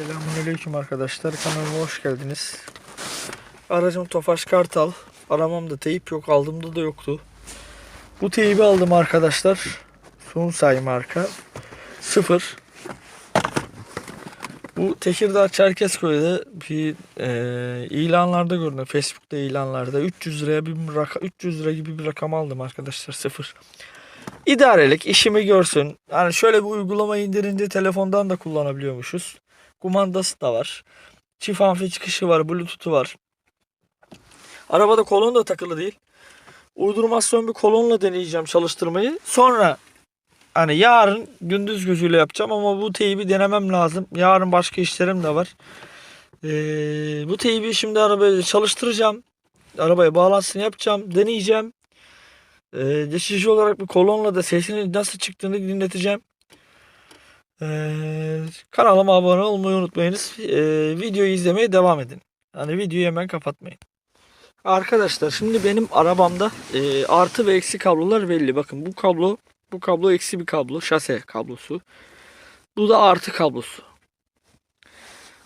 Selamünaleyküm arkadaşlar. Kanalıma hoş geldiniz. Aracım Tofaş Kartal. Aramamda teyip yok. Aldığımda da yoktu. Bu teybi aldım arkadaşlar. Sunsay marka. Sıfır. Bu Tekirdağ Çerkezköy'de bir e, ilanlarda gördüm. Facebook'ta ilanlarda 300 liraya bir raka, 300 lira gibi bir rakam aldım arkadaşlar sıfır. İdarelik işimi görsün. Hani şöyle bir uygulama indirince telefondan da kullanabiliyormuşuz. Kumandası da var. Çift amfi çıkışı var. Bluetooth'u var. Arabada kolon da takılı değil. Uydurmasyon bir kolonla deneyeceğim çalıştırmayı. Sonra hani yarın gündüz gözüyle yapacağım ama bu teybi denemem lazım. Yarın başka işlerim de var. Ee, bu teybi şimdi arabaya çalıştıracağım. Arabaya bağlantısını yapacağım. Deneyeceğim. Ee, geçici olarak bir kolonla da sesinin nasıl çıktığını dinleteceğim. Ee, kanalıma abone olmayı unutmayınız. Ee, videoyu izlemeye devam edin. Hani videoyu hemen kapatmayın. Arkadaşlar şimdi benim arabamda e, artı ve eksi kablolar belli. Bakın bu kablo bu kablo eksi bir kablo. Şase kablosu. Bu da artı kablosu.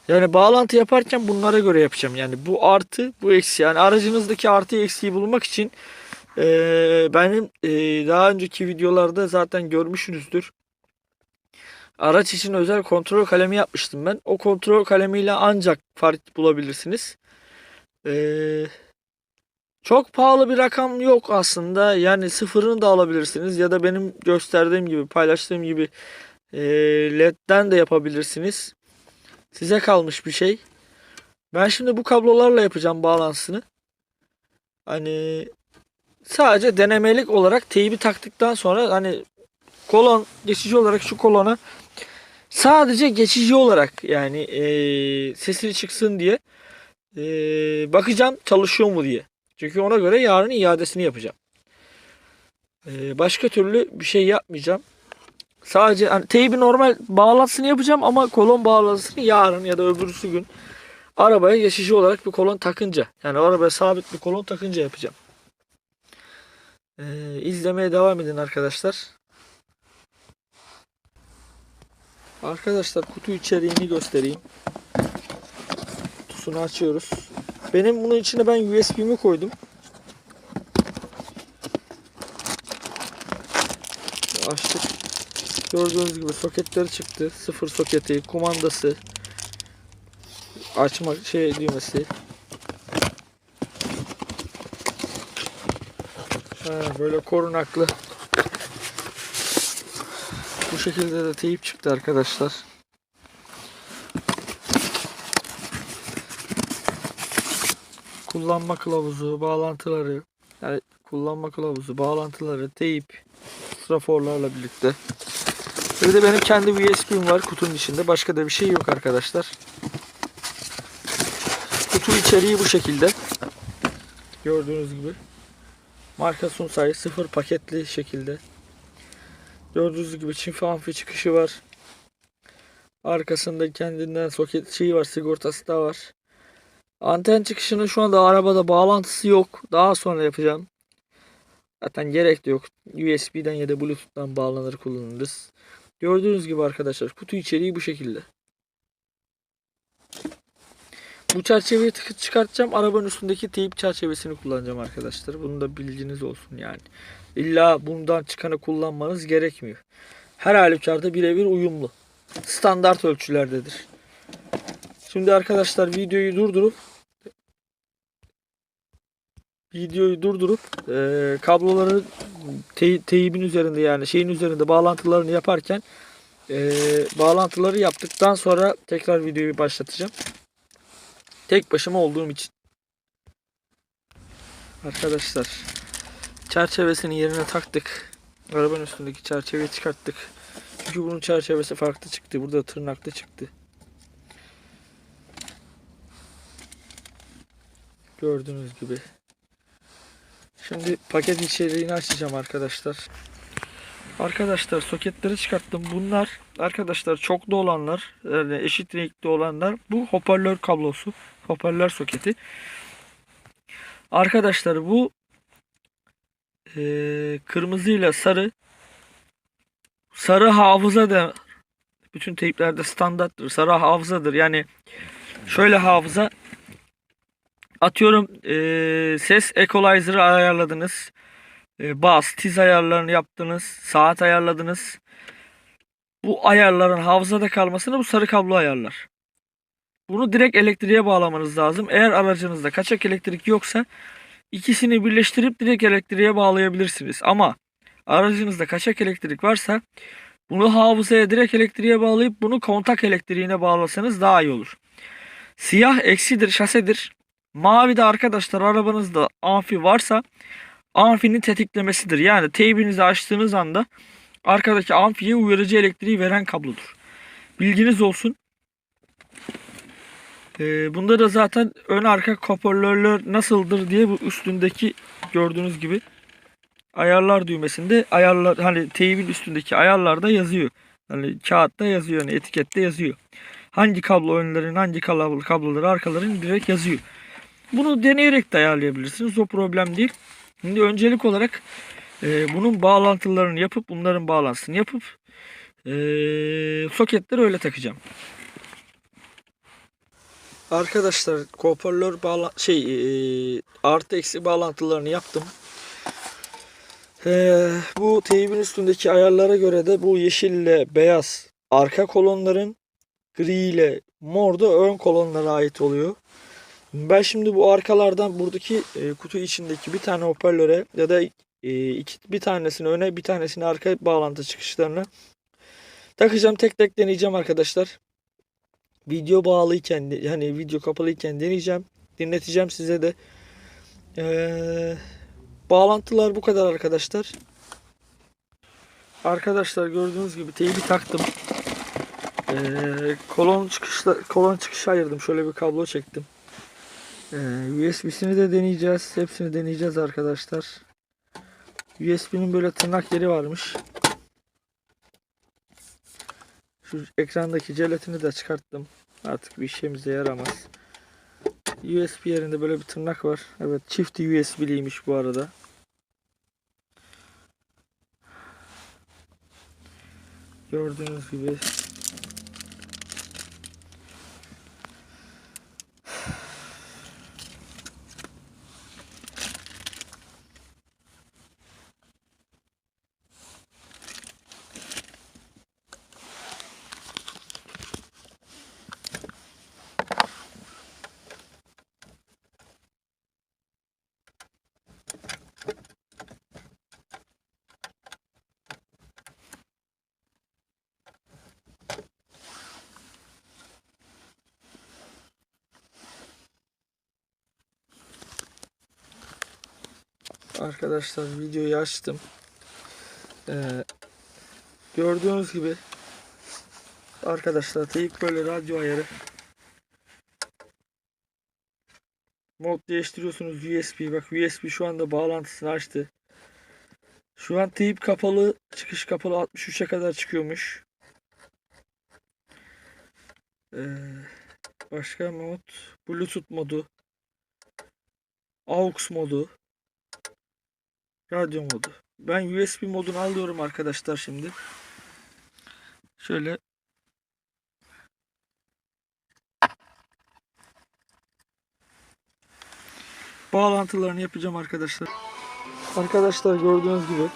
Yani bağlantı yaparken bunlara göre yapacağım. Yani bu artı bu eksi. Yani aracınızdaki artı eksiği bulmak için e, benim e, daha önceki videolarda zaten görmüşsünüzdür. Araç için özel kontrol kalemi yapmıştım ben. O kontrol kalemiyle ancak fark bulabilirsiniz. Ee, çok pahalı bir rakam yok aslında. Yani sıfırını da alabilirsiniz ya da benim gösterdiğim gibi, paylaştığım gibi e, LED'den de yapabilirsiniz. Size kalmış bir şey. Ben şimdi bu kablolarla yapacağım bağlantısını. Hani sadece denemelik olarak teybi taktıktan sonra hani kolon geçici olarak şu kolona sadece geçici olarak yani e, sesini çıksın diye e, bakacağım çalışıyor mu diye. Çünkü ona göre yarın iadesini yapacağım. E, başka türlü bir şey yapmayacağım. Sadece hani teybi normal bağlantısını yapacağım ama kolon bağlantısını yarın ya da öbürsü gün arabaya geçici olarak bir kolon takınca yani arabaya sabit bir kolon takınca yapacağım. E, izlemeye devam edin arkadaşlar. Arkadaşlar kutu içeriğini göstereyim. Kutusunu açıyoruz. Benim bunun içine ben USB'mi koydum. Açtık. Gördüğünüz gibi soketleri çıktı. Sıfır soketi, kumandası, açma şey düğmesi. Ha, böyle korunaklı bu şekilde de teyip çıktı arkadaşlar. Kullanma kılavuzu, bağlantıları, yani kullanma kılavuzu, bağlantıları, teyip, straforlarla birlikte. Bir de benim kendi USB'm var kutunun içinde. Başka da bir şey yok arkadaşlar. Kutu içeriği bu şekilde. Gördüğünüz gibi. Marka Sunsay sıfır paketli şekilde. Gördüğünüz gibi çift amfi çıkışı var. Arkasında kendinden soket şeyi var, sigortası da var. Anten çıkışının şu anda arabada bağlantısı yok. Daha sonra yapacağım. Zaten gerek de yok. USB'den ya da Bluetooth'tan bağlanır kullanırız. Gördüğünüz gibi arkadaşlar kutu içeriği bu şekilde. Bu çerçeveyi çıkartacağım. Arabanın üstündeki teyip çerçevesini kullanacağım arkadaşlar. Bunu da bilginiz olsun yani. İlla bundan çıkanı kullanmanız gerekmiyor. Her halükarda birebir uyumlu. Standart ölçülerdedir. Şimdi arkadaşlar videoyu durdurup videoyu durdurup e, kabloları te- teyibin üzerinde yani şeyin üzerinde bağlantılarını yaparken e, bağlantıları yaptıktan sonra tekrar videoyu başlatacağım. Tek başıma olduğum için. Arkadaşlar çerçevesini yerine taktık. Arabanın üstündeki çerçeveyi çıkarttık. Çünkü bunun çerçevesi farklı çıktı. Burada tırnaklı çıktı. Gördüğünüz gibi. Şimdi paket içeriğini açacağım arkadaşlar. Arkadaşlar soketleri çıkarttım. Bunlar arkadaşlar çoklu olanlar, yani eşit renkli olanlar bu hoparlör kablosu, hoparlör soketi. Arkadaşlar bu e, kırmızıyla sarı sarı hafıza da Bütün teyiplerde standarttır. Sarı hafızadır. Yani şöyle hafıza atıyorum eee, ses equalizer'ı ayarladınız. E, bas, tiz ayarlarını yaptınız. Saat ayarladınız. Bu ayarların hafızada kalmasını bu sarı kablo ayarlar. Bunu direkt elektriğe bağlamanız lazım. Eğer aracınızda kaçak elektrik yoksa ikisini birleştirip direkt elektriğe bağlayabilirsiniz. Ama aracınızda kaçak elektrik varsa bunu hafızaya direkt elektriğe bağlayıp bunu kontak elektriğine bağlasanız daha iyi olur. Siyah eksidir, şasedir. Mavi de arkadaşlar arabanızda amfi varsa amfinin tetiklemesidir. Yani teybinizi açtığınız anda arkadaki amfiye uyarıcı elektriği veren kablodur. Bilginiz olsun. Ee, bunda da zaten ön arka hoparlörler nasıldır diye bu üstündeki gördüğünüz gibi ayarlar düğmesinde ayarlar hani teybin üstündeki ayarlarda yazıyor. Hani kağıtta yazıyor hani etikette yazıyor. Hangi kablo önlerin hangi kablo kabloları arkaların direkt yazıyor. Bunu deneyerek de ayarlayabilirsiniz. O problem değil. Şimdi öncelik olarak e, bunun bağlantılarını yapıp bunların bağlantısını yapıp e, soketleri öyle takacağım. Arkadaşlar hoparlör bağla şey e, artı eksi bağlantılarını yaptım. E, bu teybin üstündeki ayarlara göre de bu yeşille beyaz arka kolonların gri ile mor da ön kolonlara ait oluyor. Ben şimdi bu arkalardan buradaki e, kutu içindeki bir tane hoparlöre ya da e, iki, bir tanesini öne bir tanesini arka bağlantı çıkışlarına takacağım. Tek tek deneyeceğim arkadaşlar. Video bağlıyken yani video kapalıyken deneyeceğim. Dinleteceğim size de. Ee, bağlantılar bu kadar arkadaşlar. Arkadaşlar gördüğünüz gibi teybi taktım. Ee, kolon çıkışla kolon çıkışı ayırdım. Şöyle bir kablo çektim. Ee, USB'sini de deneyeceğiz. Hepsini deneyeceğiz arkadaşlar. USB'nin böyle tırnak yeri varmış. Şu ekrandaki jelatini de çıkarttım. Artık bir işimize yaramaz. USB yerinde böyle bir tırnak var. Evet çift USB'liymiş bu arada. Gördüğünüz gibi Arkadaşlar videoyu açtım. Ee, gördüğünüz gibi arkadaşlar teyip böyle radyo ayarı mod değiştiriyorsunuz USB bak USB şu anda bağlantısını açtı. Şu an teyip kapalı çıkış kapalı 63'e kadar çıkıyormuş. Ee, başka mod Bluetooth modu AUX modu Radyo modu. Ben USB modunu alıyorum arkadaşlar şimdi. Şöyle bağlantılarını yapacağım arkadaşlar. Arkadaşlar gördüğünüz gibi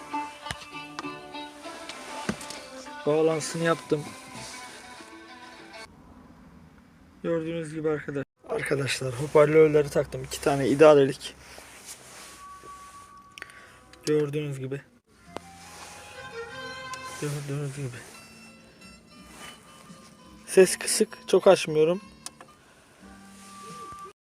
bağlantısını yaptım. Gördüğünüz gibi arkadaşlar. Arkadaşlar hoparlörleri taktım. iki tane idarelik. Gördüğünüz gibi. Gördüğünüz gibi. Ses kısık. Çok açmıyorum.